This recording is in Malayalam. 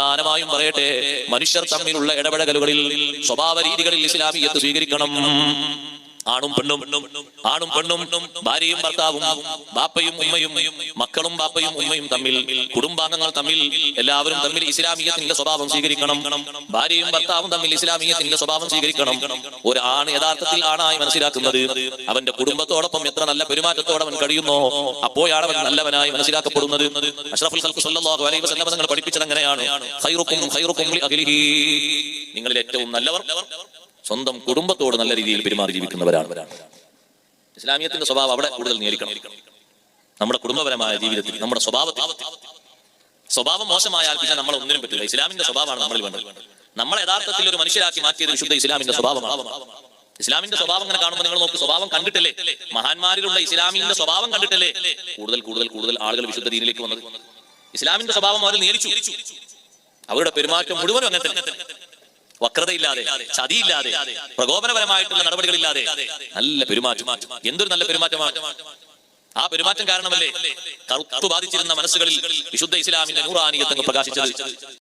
പ്രധാനമായും പറയട്ടെ മനുഷ്യർ തമ്മിലുള്ള ഇടപെടലുകളിൽ സ്വഭാവ രീതികളിൽ ഇസ്ലാമിയത്ത് സ്വീകരിക്കണം. ആണും പെണ്ണും ആണും പെണ്ണും ഭാര്യയും ഭർത്താവും ബാപ്പയും ഉമ്മയും മക്കളും ബാപ്പയും ഉമ്മയും തമ്മിൽ കുടുംബാംഗങ്ങൾ തമ്മിൽ എല്ലാവരും തമ്മിൽ ഇസ്ലാമിയത്തിന്റെ സ്വഭാവം സ്വീകരിക്കണം. ഭാര്യയും ഭർത്താവും തമ്മിൽ ഇസ്ലാമിയത്തിന്റെ സ്വഭാവം സ്വീകരിക്കണം. ഒരു ആണ് യഥാർത്ഥത്തിൽ ആണായി മനസ്സിലാക്കുന്നത്. അവന്റെ കുടുംബത്തോടൊപ്പം എത്ര നല്ല പെരുമാറ്റത്തോടെ അവൻ കഴിയുന്നോ അപ്പോഴാണ് അവൻ നല്ലവനായി മനസ്സിലാക്കപ്പെടുന്നത്. അഷ്റഫുൽ അലൈഹി വസല്ലം തങ്ങൾ പഠിപ്പിച്ചത് അങ്ങനെയാണ്. ഖൈറുക്കും ഖൈറുക്കും നിങ്ങളിൽ ഏറ്റവും നല്ലവർ സ്വന്തം കുടുംബത്തോട് നല്ല രീതിയിൽ പെരുമാറി ജീവിക്കുന്നവരാണ്. ഇസ്ലാമിയത്തിന്റെ സ്വഭാവം അവിടെ കൂടുതൽ നേരിക്കണം നമ്മുടെ കുടുംബപരമായ ജീവിതത്തിൽ നമ്മുടെ സ്വഭാവത്തിൽ. സ്വഭാവം മോശമായാൽ പിന്നെ നമ്മളെ ഒന്നിനും പറ്റില്ല. ഇസ്ലാമിന്റെ സ്വഭാവമാണ് നമ്മൾ വേണ്ടത്. നമ്മളെ യഥാർത്ഥത്തിൽ ഒരു മനുഷ്യരാക്കി മാറ്റിയത് വിശുദ്ധ ഇസ്ലാമിന്റെ സ്വഭാവമാണ്. ഇസ്ലാമിന്റെ സ്വഭാവം അങ്ങനെ കാണുമ്പോൾ നിങ്ങൾ നോക്ക് സ്വഭാവം കണ്ടിട്ടില്ലേ? മഹാന്മാരിലുള്ള ഇസ്ലാമിന്റെ സ്വഭാവം കണ്ടിട്ടില്ലേ? കൂടുതൽ കൂടുതൽ കൂടുതൽ ആളുകൾ വിശുദ്ധ ദീനിലേക്ക് വന്നത്. ഇസ്ലാമിന്റെ സ്വഭാവം അവർ നേരിച്ചു. അവരുടെ പെരുമാറ്റം മുഴുവനും അങ്ങനെ തന്നെ വക്രതയില്ലാതെ ചതിയില്ലാതെ പ്രകോപനപരമായിട്ടുള്ള നടപടികളില്ലാതെ നല്ല പെരുമാറ്റം. എന്തൊരു നല്ല പെരുമാറ്റമാണ്. ആ പെരുമാറ്റം കാരണമല്ലേ കറുത്തു ബാധിച്ചിരുന്ന മനസ്സുകളിൽ വിശുദ്ധ ഇസ്ലാമിന്റെ നൂറാനിയത്തങ്ങൾ പ്രകാശിച്ചത്?